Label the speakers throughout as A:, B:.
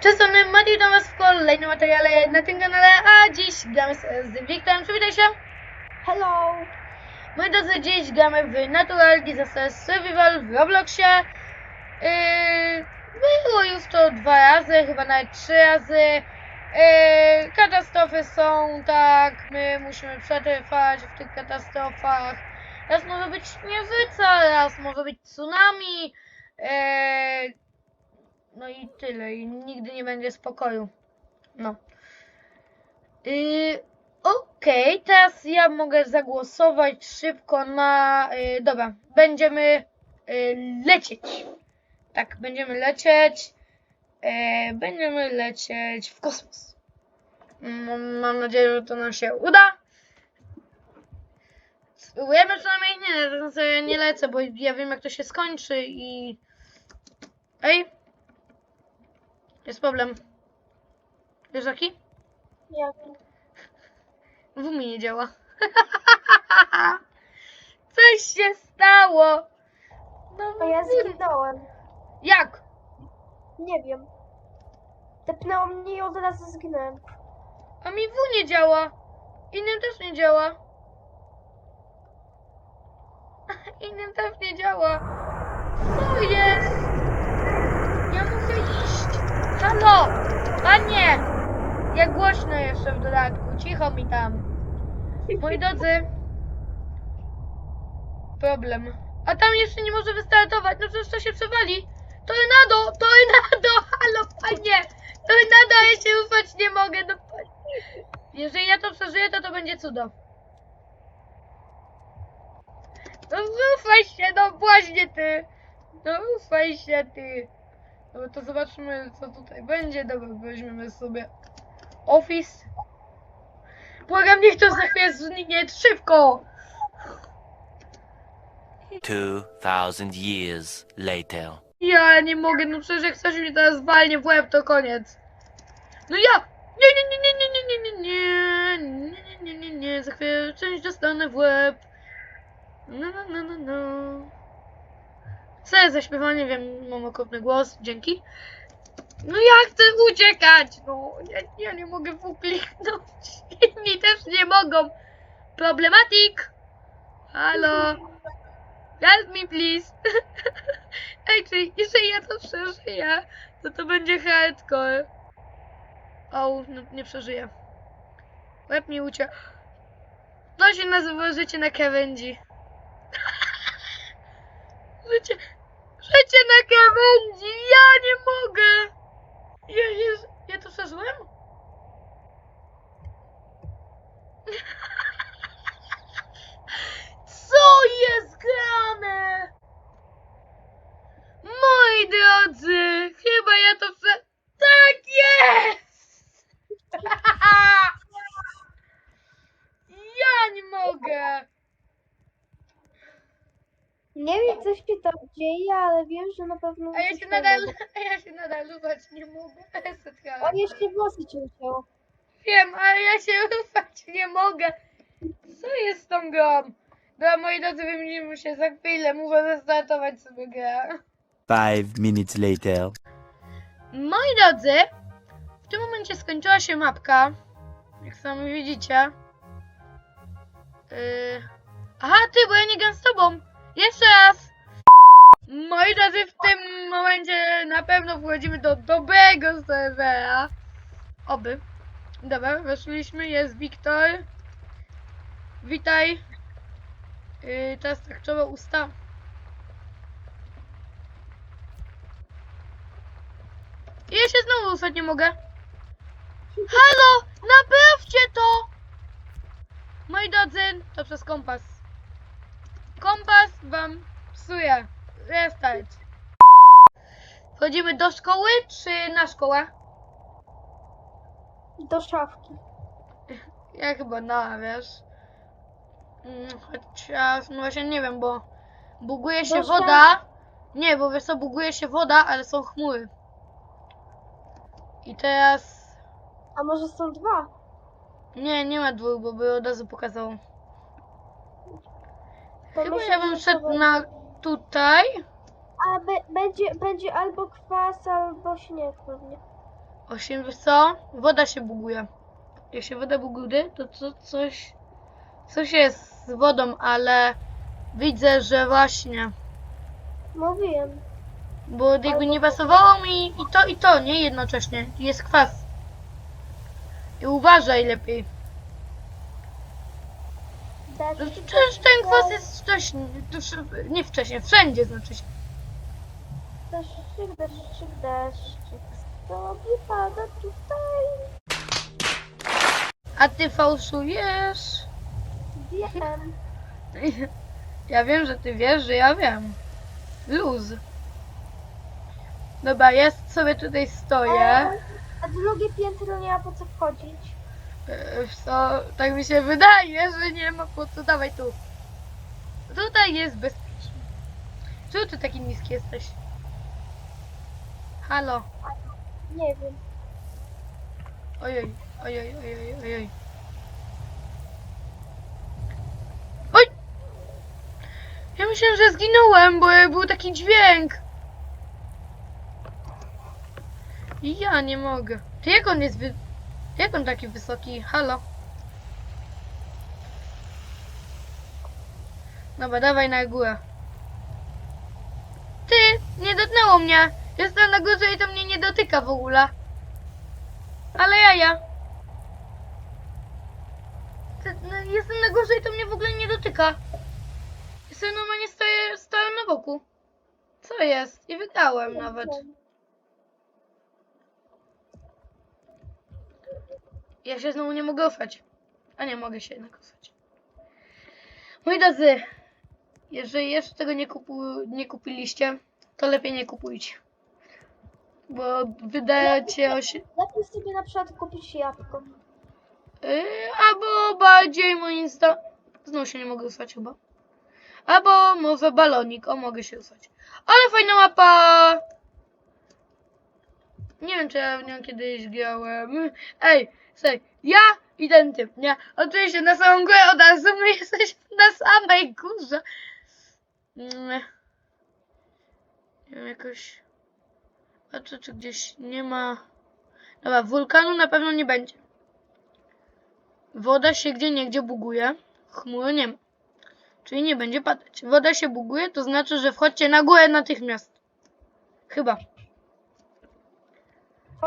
A: Cześć, strony Mati, witam was w kolejnym materiale na tym kanale, a dziś gramy z, z Wiktorem, przywitaj się!
B: Hello!
A: Moi drodzy, dziś gramy w Natural Disaster Survival w Robloxie. Yy, było już to dwa razy, chyba nawet trzy razy. Yy, katastrofy są, tak, my musimy przetrwać w tych katastrofach. Raz może być śnieżyca, raz może być tsunami. Yy, no i tyle, i nigdy nie będzie spokoju. No. Yy, Okej, teraz ja mogę zagłosować szybko na. Yy, dobra, będziemy yy, lecieć. Tak, będziemy lecieć. Yy, będziemy lecieć w kosmos. Mam, mam nadzieję, że to nam się uda. Spróbujemy przynajmniej nie, nie lecę, bo ja wiem jak to się skończy i. Ej! Jest problem. Wiesz jaki?
B: Nie
A: W mi nie działa. Coś się stało. No,
B: A ja zginąłem.
A: Jak?
B: Nie wiem. Tepnęło mnie i od razu zginąłem.
A: A mi W nie działa. Innym też nie działa. Innym też nie działa. Co jest? Ja. Halo! Panie! Jak głośno jeszcze w dodatku. Cicho mi tam. Moi drodzy. Problem. A tam jeszcze nie może wystartować. No przecież to się przewali. Tornado! Tornado! Halo, panie! Tornado, ja się ufać nie mogę. No, panie. Jeżeli ja to przeżyję, to to będzie cudo. No ufaj się, no właśnie ty. No ufaj się ty. Dobra, to zobaczmy co tutaj będzie. Dobra, weźmiemy sobie Office. Błagam, niech to za chwilę zniknie szybko.
C: 2000 years later.
A: Ja nie mogę, no przecież jak ktoś mi teraz walnie w łeb, to koniec. No ja! Nie, nie, nie, nie, nie, nie, nie, nie, nie, nie, nie, nie, nie, za chwilę część dostanę w łeb. No, no, no, no, no. Ja zaśpiewanie, wiem, mam okropny głos, dzięki. No ja chcę uciekać, no, ja, ja nie mogę ukliknąć, inni też nie mogą. Problematik! Halo! Help me, please! Ej, czy jeżeli ja to przeżyję, to to będzie hardcore. O, no, nie przeżyję. Łeb mi ucie. To się nazywa życie na krawędzi. życie, życie na krawędzi! Ja nie mogę! Ja, ja, ja to przeżyłem? Co jest grane? Moi drodzy, chyba ja to prze... Tak jest! Ja nie mogę!
B: Nie wiem co się tam dzieje, ale wiem, że na pewno
A: A ja
B: coś
A: się nadal,
B: nowego.
A: a ja się nadal ruszać nie mogę. Setka.
B: O, jeszcze włosy cię ucięło.
A: Wiem, ale ja się ruszać nie mogę. Co jest z tą grą? Dobra, moi drodzy, wymienimy się za chwilę. Muszę zestartować sobie grę.
C: Five minutes later.
A: Moi drodzy, w tym momencie skończyła się mapka. Jak sami widzicie. Yy... Aha, ty, bo ja nie gram z tobą. Jeszcze raz. Moi drodzy, w tym momencie na pewno wchodzimy do dobrego serwera. Oby. Dobra, weszliśmy, jest Wiktor. Witaj. Yy, teraz tak trzeba usta. I Ja się znowu ruszać nie mogę. Halo! Naprawcie to! Moi drodzy, to przez kompas. Kompas wam psuje. Restart. Wchodzimy do szkoły, czy na szkołę?
B: Do szafki.
A: Ja chyba na, wiesz. Mm, Chociaż, no właśnie nie wiem, bo buguje się
B: Do
A: woda. Nie, bo wiesz co, buguje się woda, ale są chmury. I teraz...
B: A może są dwa?
A: Nie, nie ma dwóch, bo by od razu pokazało.
B: To
A: Chyba ja bym szedł na tutaj.
B: A be, będzie, będzie albo kwas, albo śnieg pewnie.
A: Osiem, wiesz co? Woda się buguje. Jak się woda buguje, to, to coś... Coś jest z wodą, ale widzę, że właśnie...
B: Mówiłem.
A: Bo jakby nie pasowało mi i to, i to, nie? Jednocześnie. Jest kwas. I uważaj lepiej. No to Przecież ten kwas jest wcześniej, to wsz- nie wcześniej, wszędzie znaczy się.
B: deszczyk, deszczyk, deszczyk. Sobie pada tutaj.
A: A ty fałszujesz?
B: Wiem.
A: Ja wiem, że ty wiesz, że ja wiem. Luz. Dobra, ja sobie tutaj stoję.
B: A, a drugie piętro nie ma po co wchodzić.
A: E, Co, tak mi się wydaje, że nie ma po co. Dawaj tu. Tutaj jest bezpiecznie. Czemu ty taki niski jesteś? Halo.
B: Nie wiem.
A: Ojej, ojej, ojej, ojej. Oj! Ja myślałem, że zginąłem, bo był taki dźwięk. I ja nie mogę. Ty jak on jest wy... Jak on taki wysoki? Halo? Dobra, dawaj na górę. Ty! Nie dotknęło mnie! Jestem na górze i to mnie nie dotyka w ogóle. Ale jaja. Ty- no, Jestem na górze i to mnie w ogóle nie dotyka. Jestem normalnie stoję, stoję na boku. Co jest? I wygrałem nawet. Ja się znowu nie mogę ufać. A nie, mogę się jednak ufać. Moi drodzy, jeżeli jeszcze tego nie, kupu, nie kupiliście, to lepiej nie kupujcie. Bo wydajecie osie...
B: Lepiej sobie na przykład kupić jabłko.
A: Yy, albo bardziej moim zdaniem... Znowu się nie mogę ufać chyba. Albo może balonik, o mogę się ufać. Ale fajna mapa! Nie wiem, czy ja w nią kiedyś grałem. Ej, słuchaj, ja i ten typ, nie? Oczywiście na samą górę od razu my jesteśmy na samej górze. Mm. Nie wiem, jakoś... Czy, czy gdzieś nie ma... Dobra, wulkanu na pewno nie będzie. Woda się gdzie niegdzie buguje. Chmury nie ma. Czyli nie będzie padać. Woda się buguje, to znaczy, że wchodźcie na górę natychmiast. Chyba.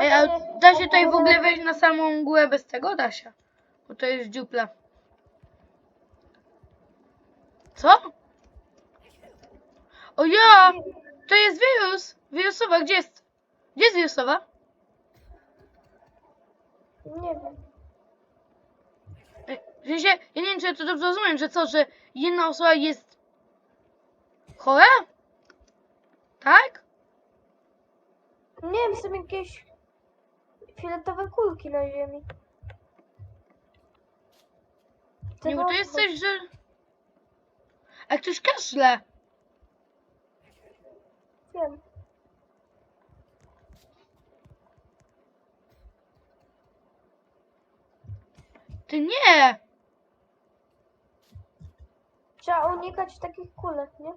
A: Ej, a da się tutaj w ogóle wejść na samą górę bez tego? Da się. Bo to jest dziupla. Co? O ja! To jest wirus! Wirusowa, gdzie jest? Gdzie jest wirusowa?
B: Nie wiem.
A: Ej, W sensie, ja nie wiem, czy ja to dobrze rozumiem, że co, że jedna osoba jest chora? Tak?
B: Nie wiem, są jakieś fioletowe kulki na ziemi.
A: Nie, bo to jest coś, że... A ktoś kaszle.
B: Wiem.
A: Ty nie!
B: Trzeba unikać takich kulek, nie?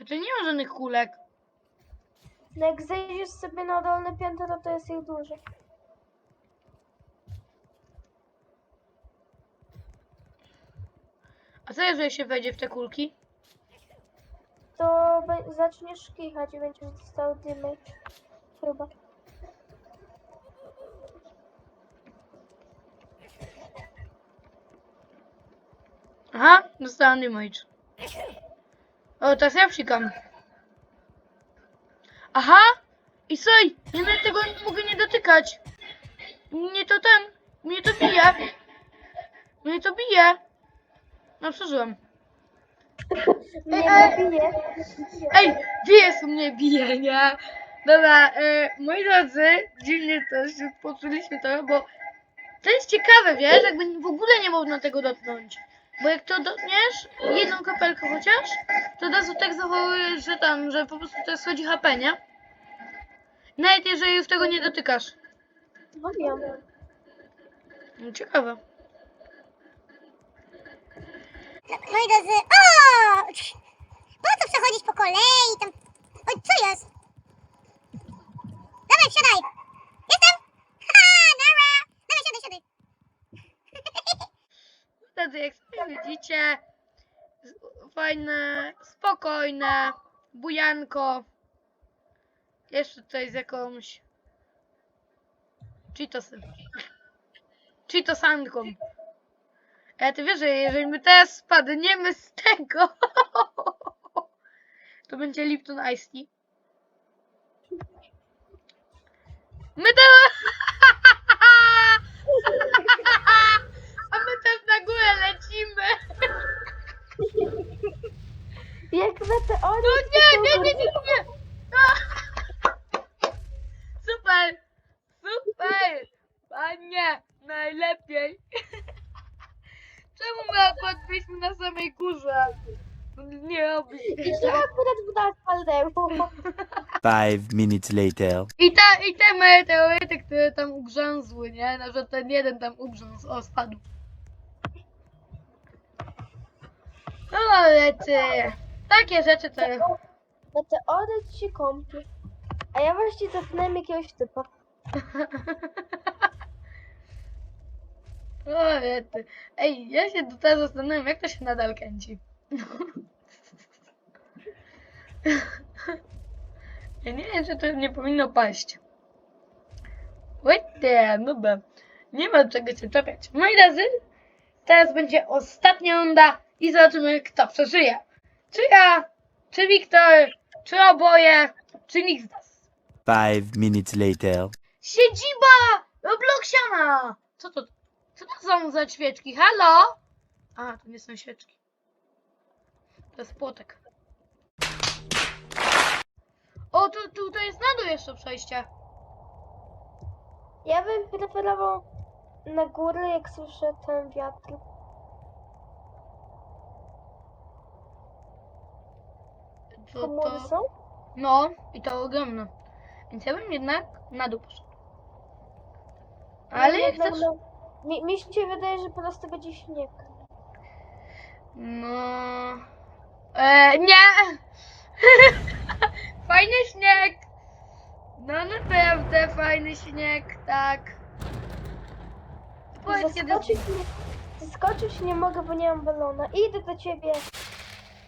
A: A to nie ma żadnych kulek.
B: No jak zejdziesz sobie na dolne piętro, to jest ich dużo.
A: A co jeżeli się wejdzie w te kulki?
B: To zaczniesz kichać i będziesz dostał dymy. Chyba.
A: Aha, dostałam damage. O, teraz ja psikam. Aha! I słuchaj, ja nawet tego nie mogę nie dotykać. Mnie to ten, mnie to bije. Mnie to bije. No, przeżyłem.
B: Nie,
A: e,
B: nie bije.
A: Ej, wies mnie bije, nie? Dobra, e, moi drodzy, dziwnie też poczuliśmy to, bo to jest ciekawe, wiesz, jakby w ogóle nie można tego dotknąć. Bo jak to dotkniesz, jedną kapelkę chociaż, to od razu tak zachowujesz, że tam, że po prostu to schodzi HP, nie? Nawet jeżeli już tego nie dotykasz.
B: No wiem.
A: No, Ciekawe.
D: No, moi drodzy, o! Po co przechodzić po kolei? Tam... Oj, co jest? Dawaj, wsiadaj! Jestem!
A: Ha, nara! Dawaj, siadaj, siadaj! Wtedy, jak sobie widzicie, fajne, spokojne, bujanko. Jeszcze tutaj z jakąś Cheetosy. Cheetosanką. Ale ty wiesz, że jeżeli my teraz spadniemy z tego, to będzie Lipton Ice Tea. My to... A my też na górę lecimy.
B: Jak meteoryt.
A: No nie, nie, nie, nie, nie. Super. Panie, najlepiej. Czemu my akurat byliśmy na samej górze? Nie robi.
B: I co akurat w nas palnęło?
C: Five minutes later.
A: I, ta, I te meteoryty, które tam ugrzęzły, nie? Na przykład ten jeden tam ugrzązł, o spadł. No ale ty, takie rzeczy to...
B: Meteoryt się kąpie. A ja właśnie cofnąłem jakiegoś typa.
A: O, ty. Ej, ja się tutaj zastanawiam, jak to się nadal kręci. Ja nie wiem, czy to nie powinno paść. Wait there, dobra. Nie ma czego się czepiać. Moi drodzy, teraz będzie ostatnia runda i zobaczymy, kto przeżyje. Czy ja, czy Wiktor, czy oboje, czy nikt z nas.
C: Five minutes later.
A: Siedziba Robloxiana! Co to? Co to są za świeczki? Halo? A, to nie są świeczki. To jest płotek. O, tu, tutaj jest na dół jeszcze przejście.
B: Ja bym preferował na górę, jak słyszę ten wiatr.
A: To,
B: Chmury
A: to,
B: są?
A: no, i to ogromne. Więc ja bym jednak na dół poszedł. Ale jak chcesz...
B: no, mi, mi się wydaje, że po prostu będzie śnieg.
A: No... E, nie! fajny śnieg! No naprawdę fajny śnieg, tak. Powiedz kiedy...
B: Zaskoczyć nie, zaskoczyć nie mogę, bo nie mam balona. Idę do ciebie.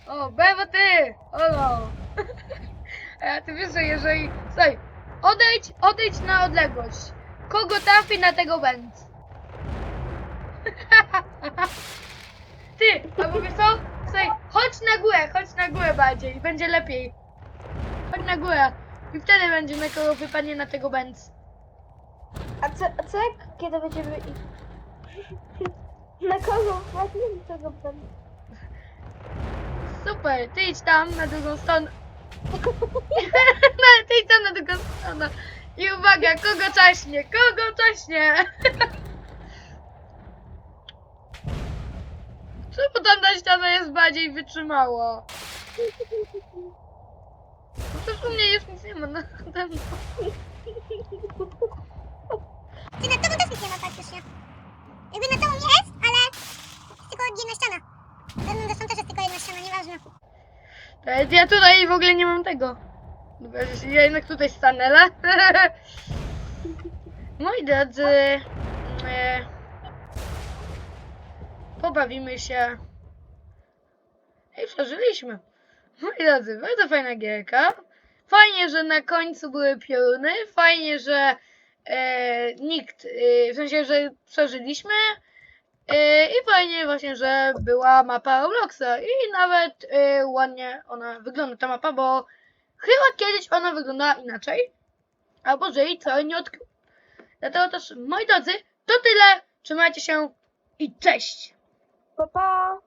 A: O, Bewo ty! Olo! A ja ty wiesz, że jeżeli... Słuchaj, odejdź, odejdź na odległość. Kogo trafi na tego bęc? Ty, albo wiesz co? Słuchaj, chodź na górę, chodź na górę bardziej, będzie lepiej. Chodź na górę. I wtedy będzie na kogo wypadnie na tego bęc.
B: A co, a co jak kiedy będziemy iść? Na kogo wpadnie do tego będę?
A: Super, ty idź tam na drugą stronę. no, ty idź tam na drugą stronę. I uwaga, kogo czaśnie, kogo czaśnie. Czemu tamta ściana jest bardziej wytrzymała? No Przecież u mnie już nic nie ma na ten...
D: Ty nad tobą też nic nie ma praktycznie. Jakby nad tobą jest, ale jest tylko jedna ściana. Ze mną też jest tylko jedna ściana, nieważne.
A: Ja tutaj w ogóle nie mam tego. Ja jednak tutaj stanę, ale... Moi drodzy... E, pobawimy się. I przeżyliśmy. Moi drodzy, bardzo fajna gierka. Fajnie, że na końcu były pioruny. Fajnie, że e, nikt... E, w sensie, że przeżyliśmy. E, I fajnie właśnie, że była mapa Robloxa i nawet e, ładnie ona wygląda ta mapa, bo chyba kiedyś ona wyglądała inaczej. Albo że jej cały nie odkrył. Dlatego też, moi drodzy, to tyle. Trzymajcie się i cześć!
B: Pa, pa.